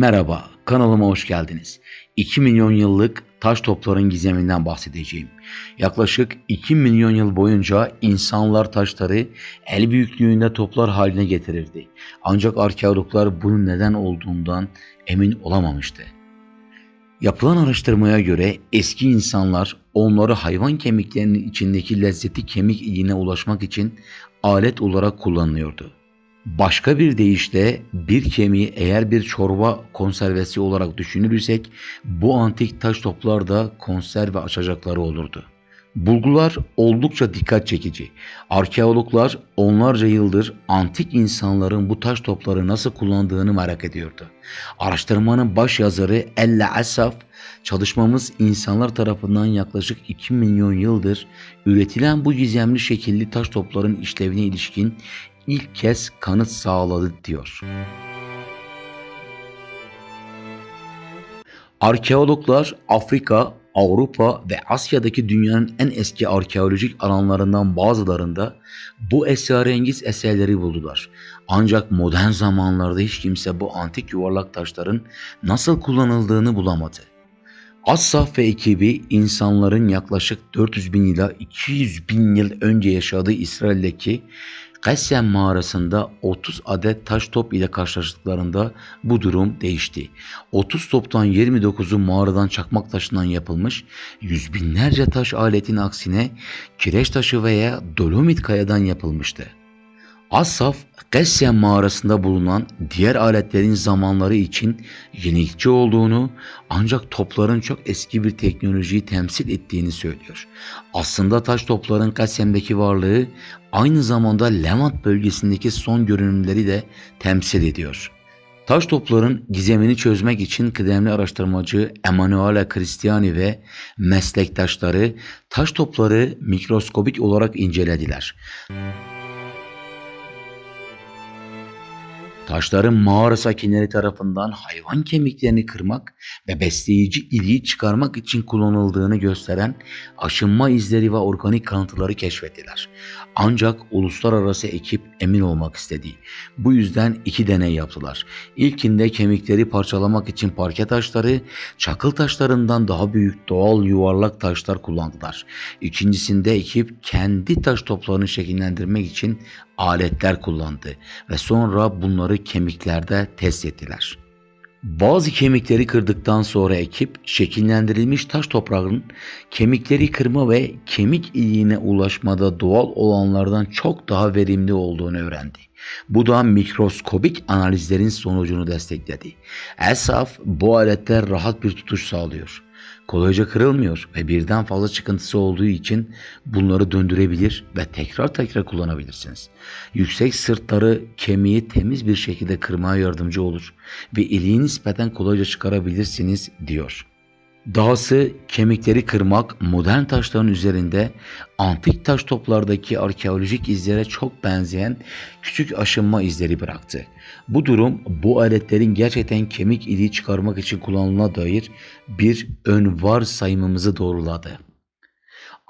Merhaba, kanalıma hoş geldiniz. 2 milyon yıllık taş topların gizeminden bahsedeceğim. Yaklaşık 2 milyon yıl boyunca insanlar taşları el büyüklüğünde toplar haline getirirdi. Ancak arkeologlar bunun neden olduğundan emin olamamıştı. Yapılan araştırmaya göre eski insanlar onları hayvan kemiklerinin içindeki lezzeti kemik iliğine ulaşmak için alet olarak kullanılıyordu. Başka bir deyişle bir kemiği eğer bir çorba konservesi olarak düşünürürsek bu antik taş toplar da konserve açacakları olurdu. Bulgular oldukça dikkat çekici. Arkeologlar onlarca yıldır antik insanların bu taş topları nasıl kullandığını merak ediyordu. Araştırmanın baş yazarı Elle Asaf, çalışmamız insanlar tarafından yaklaşık 2 milyon yıldır üretilen bu gizemli şekilli taş topların işlevine ilişkin ilk kez kanıt sağladı diyor. Arkeologlar Afrika, Avrupa ve Asya'daki dünyanın en eski arkeolojik alanlarından bazılarında bu esrarengiz eserleri buldular. Ancak modern zamanlarda hiç kimse bu antik yuvarlak taşların nasıl kullanıldığını bulamadı. Assaf ve ekibi insanların yaklaşık 400 bin ila 200 bin yıl önce yaşadığı İsrail'deki Kassem mağarasında 30 adet taş top ile karşılaştıklarında bu durum değişti. 30 toptan 29'u mağaradan çakmak taşından yapılmış, yüz binlerce taş aletin aksine kireç taşı veya dolomit kayadan yapılmıştı. Asaf, Kassem mağarasında bulunan diğer aletlerin zamanları için yenilikçi olduğunu ancak topların çok eski bir teknolojiyi temsil ettiğini söylüyor. Aslında taş topların Kassem'deki varlığı aynı zamanda Levant bölgesindeki son görünümleri de temsil ediyor. Taş topların gizemini çözmek için kıdemli araştırmacı Emanuele Cristiani ve meslektaşları taş topları mikroskobik olarak incelediler. Taşların mağara sakinleri tarafından hayvan kemiklerini kırmak ve besleyici iliği çıkarmak için kullanıldığını gösteren aşınma izleri ve organik kanıtları keşfettiler. Ancak uluslararası ekip emin olmak istedi. Bu yüzden iki deney yaptılar. İlkinde kemikleri parçalamak için parke taşları, çakıl taşlarından daha büyük doğal yuvarlak taşlar kullandılar. İkincisinde ekip kendi taş toplarını şekillendirmek için aletler kullandı ve sonra bunları kemiklerde test ettiler. Bazı kemikleri kırdıktan sonra ekip şekillendirilmiş taş toprağın kemikleri kırma ve kemik iliğine ulaşmada doğal olanlardan çok daha verimli olduğunu öğrendi. Bu da mikroskobik analizlerin sonucunu destekledi. Esaf bu aletler rahat bir tutuş sağlıyor kolayca kırılmıyor ve birden fazla çıkıntısı olduğu için bunları döndürebilir ve tekrar tekrar kullanabilirsiniz. Yüksek sırtları kemiği temiz bir şekilde kırmaya yardımcı olur ve iliği nispeten kolayca çıkarabilirsiniz diyor. Dahası kemikleri kırmak modern taşların üzerinde antik taş toplardaki arkeolojik izlere çok benzeyen küçük aşınma izleri bıraktı. Bu durum bu aletlerin gerçekten kemik iliği çıkarmak için kullanıldığına dair bir ön varsayımımızı doğruladı.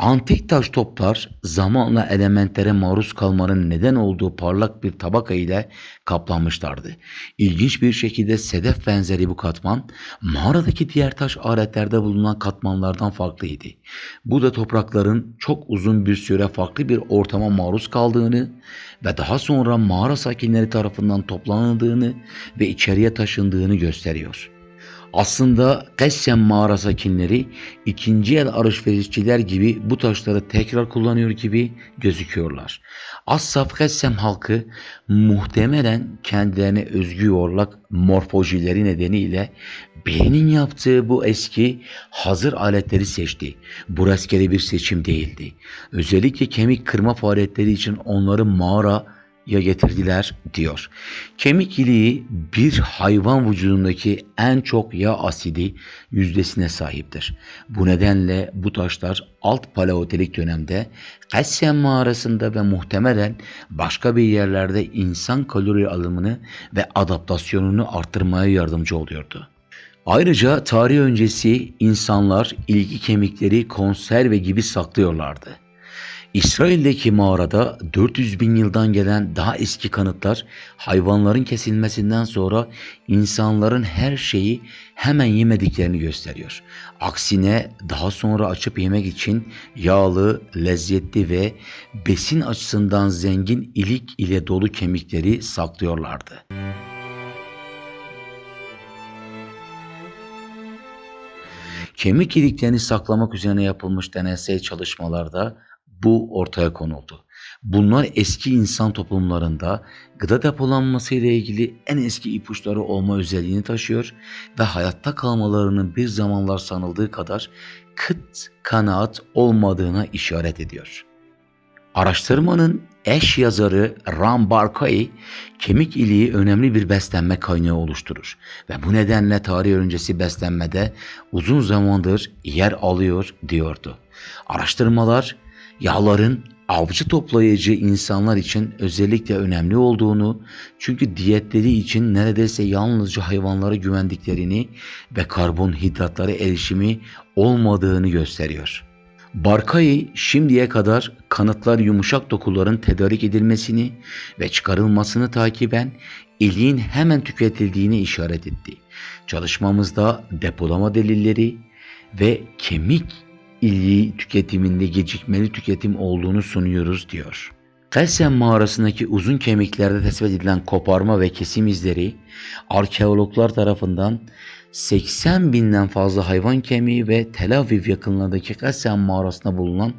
Antik taş toplar zamanla elementlere maruz kalmanın neden olduğu parlak bir tabaka ile kaplanmışlardı. İlginç bir şekilde sedef benzeri bu katman mağaradaki diğer taş aletlerde bulunan katmanlardan farklıydı. Bu da toprakların çok uzun bir süre farklı bir ortama maruz kaldığını ve daha sonra mağara sakinleri tarafından toplanıldığını ve içeriye taşındığını gösteriyor. Aslında Kassem mağara sakinleri ikinci el alışverişçiler gibi bu taşları tekrar kullanıyor gibi gözüküyorlar. Assaf Kassem halkı muhtemelen kendilerine özgü yuvarlak morfojileri nedeniyle birinin yaptığı bu eski hazır aletleri seçti. Bu rastgele bir seçim değildi. Özellikle kemik kırma faaliyetleri için onları mağara ya getirdiler diyor. Kemik iliği bir hayvan vücudundaki en çok yağ asidi yüzdesine sahiptir. Bu nedenle bu taşlar alt paleotelik dönemde Kassem mağarasında ve muhtemelen başka bir yerlerde insan kalori alımını ve adaptasyonunu arttırmaya yardımcı oluyordu. Ayrıca tarih öncesi insanlar ilgi kemikleri konserve gibi saklıyorlardı. İsrail'deki mağarada 400 bin yıldan gelen daha eski kanıtlar hayvanların kesilmesinden sonra insanların her şeyi hemen yemediklerini gösteriyor. Aksine daha sonra açıp yemek için yağlı, lezzetli ve besin açısından zengin ilik ile dolu kemikleri saklıyorlardı. Kemik iliklerini saklamak üzerine yapılmış deneysel çalışmalarda bu ortaya konuldu. Bunlar eski insan toplumlarında gıda depolanması ile ilgili en eski ipuçları olma özelliğini taşıyor ve hayatta kalmalarının bir zamanlar sanıldığı kadar kıt kanaat olmadığına işaret ediyor. Araştırmanın eş yazarı Ram Barkay, kemik iliği önemli bir beslenme kaynağı oluşturur ve bu nedenle tarih öncesi beslenmede uzun zamandır yer alıyor diyordu. Araştırmalar yağların avcı toplayıcı insanlar için özellikle önemli olduğunu çünkü diyetleri için neredeyse yalnızca hayvanlara güvendiklerini ve karbonhidratlara erişimi olmadığını gösteriyor. Barkay şimdiye kadar kanıtlar yumuşak dokuların tedarik edilmesini ve çıkarılmasını takiben iliğin hemen tüketildiğini işaret etti. Çalışmamızda depolama delilleri ve kemik iliği tüketiminde gecikmeli tüketim olduğunu sunuyoruz diyor. Kalsem mağarasındaki uzun kemiklerde tespit edilen koparma ve kesim izleri arkeologlar tarafından 80 binden fazla hayvan kemiği ve Tel Aviv yakınlarındaki Kalsem mağarasında bulunan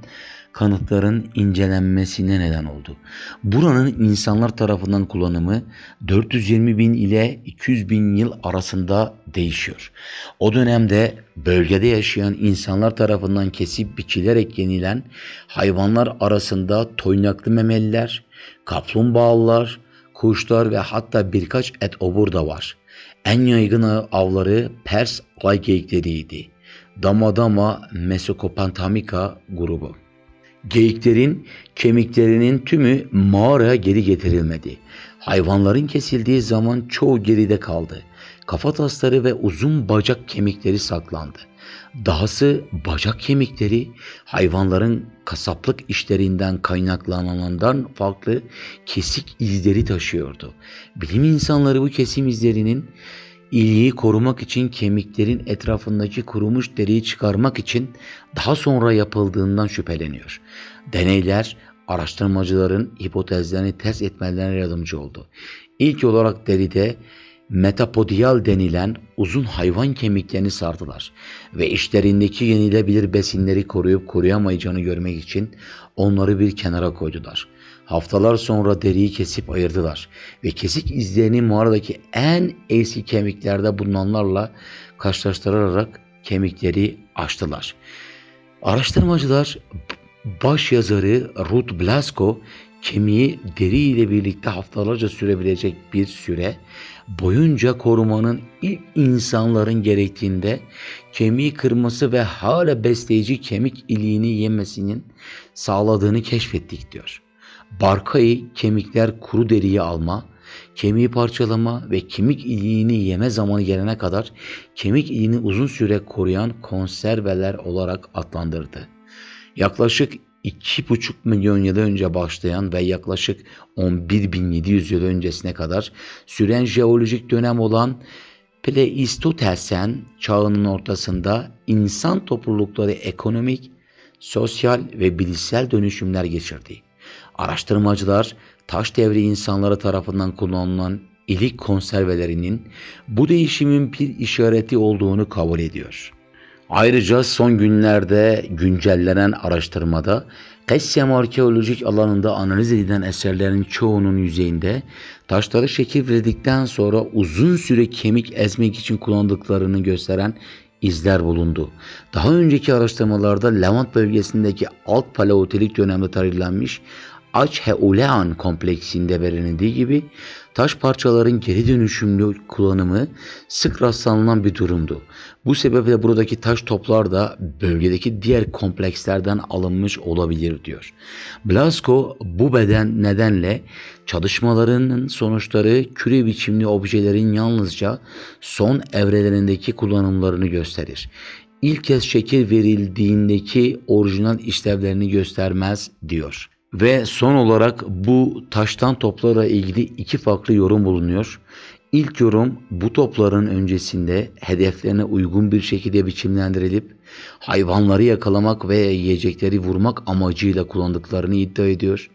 kanıtların incelenmesine neden oldu. Buranın insanlar tarafından kullanımı 420 bin ile 200 bin yıl arasında değişiyor. O dönemde bölgede yaşayan insanlar tarafından kesip biçilerek yenilen hayvanlar arasında toynaklı memeliler, kaplumbağalar, kuşlar ve hatta birkaç et obur da var. En yaygın avları Pers ay geyikleriydi. Damadama Mesokopantamika grubu. Geyiklerin kemiklerinin tümü mağaraya geri getirilmedi. Hayvanların kesildiği zaman çoğu geride kaldı. Kafa tasları ve uzun bacak kemikleri saklandı. Dahası bacak kemikleri hayvanların kasaplık işlerinden kaynaklanandan farklı kesik izleri taşıyordu. Bilim insanları bu kesim izlerinin iliği korumak için kemiklerin etrafındaki kurumuş deriyi çıkarmak için daha sonra yapıldığından şüpheleniyor. Deneyler araştırmacıların hipotezlerini test etmelerine yardımcı oldu. İlk olarak deride metapodial denilen uzun hayvan kemiklerini sardılar ve işlerindeki yenilebilir besinleri koruyup koruyamayacağını görmek için onları bir kenara koydular. Haftalar sonra deriyi kesip ayırdılar ve kesik izlerini mağaradaki en eski kemiklerde bulunanlarla karşılaştırarak kemikleri açtılar. Araştırmacılar baş yazarı Ruth Blasco kemiği deri ile birlikte haftalarca sürebilecek bir süre boyunca korumanın ilk insanların gerektiğinde kemiği kırması ve hala besleyici kemik iliğini yemesinin sağladığını keşfettik diyor. Barkayı kemikler kuru deriyi alma, kemiği parçalama ve kemik iliğini yeme zamanı gelene kadar kemik iliğini uzun süre koruyan konserveler olarak adlandırdı. Yaklaşık 2,5 milyon yıl önce başlayan ve yaklaşık 11.700 yıl öncesine kadar süren jeolojik dönem olan Pleistosen çağının ortasında insan toplulukları ekonomik, sosyal ve bilişsel dönüşümler geçirdi. Araştırmacılar taş devri insanları tarafından kullanılan ilik konservelerinin bu değişimin bir işareti olduğunu kabul ediyor. Ayrıca son günlerde güncellenen araştırmada Kassem arkeolojik alanında analiz edilen eserlerin çoğunun yüzeyinde taşları şekil verdikten sonra uzun süre kemik ezmek için kullandıklarını gösteren izler bulundu. Daha önceki araştırmalarda Levant bölgesindeki alt paleotelik dönemde tarihlenmiş Aç-Heulean kompleksinde belirlendiği gibi taş parçaların geri dönüşümlü kullanımı sık rastlanılan bir durumdu. Bu sebeple buradaki taş toplar da bölgedeki diğer komplekslerden alınmış olabilir diyor. Blasco bu beden nedenle çalışmalarının sonuçları küre biçimli objelerin yalnızca son evrelerindeki kullanımlarını gösterir. ilk kez şekil verildiğindeki orijinal işlevlerini göstermez diyor. Ve son olarak bu taştan toplarla ilgili iki farklı yorum bulunuyor. İlk yorum bu topların öncesinde hedeflerine uygun bir şekilde biçimlendirilip hayvanları yakalamak ve yiyecekleri vurmak amacıyla kullandıklarını iddia ediyor.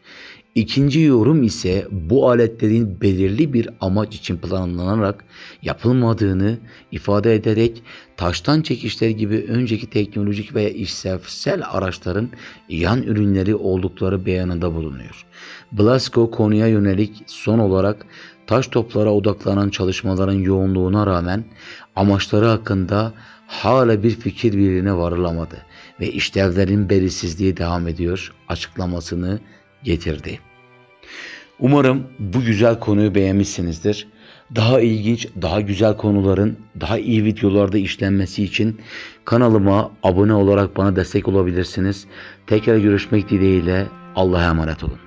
İkinci yorum ise bu aletlerin belirli bir amaç için planlanarak yapılmadığını ifade ederek taştan çekişler gibi önceki teknolojik veya işlevsel araçların yan ürünleri oldukları beyanında bulunuyor. Blasco konuya yönelik son olarak taş toplara odaklanan çalışmaların yoğunluğuna rağmen amaçları hakkında hala bir fikir birliğine varılamadı ve işlevlerin belirsizliği devam ediyor açıklamasını getirdi. Umarım bu güzel konuyu beğenmişsinizdir. Daha ilginç, daha güzel konuların daha iyi videolarda işlenmesi için kanalıma abone olarak bana destek olabilirsiniz. Tekrar görüşmek dileğiyle Allah'a emanet olun.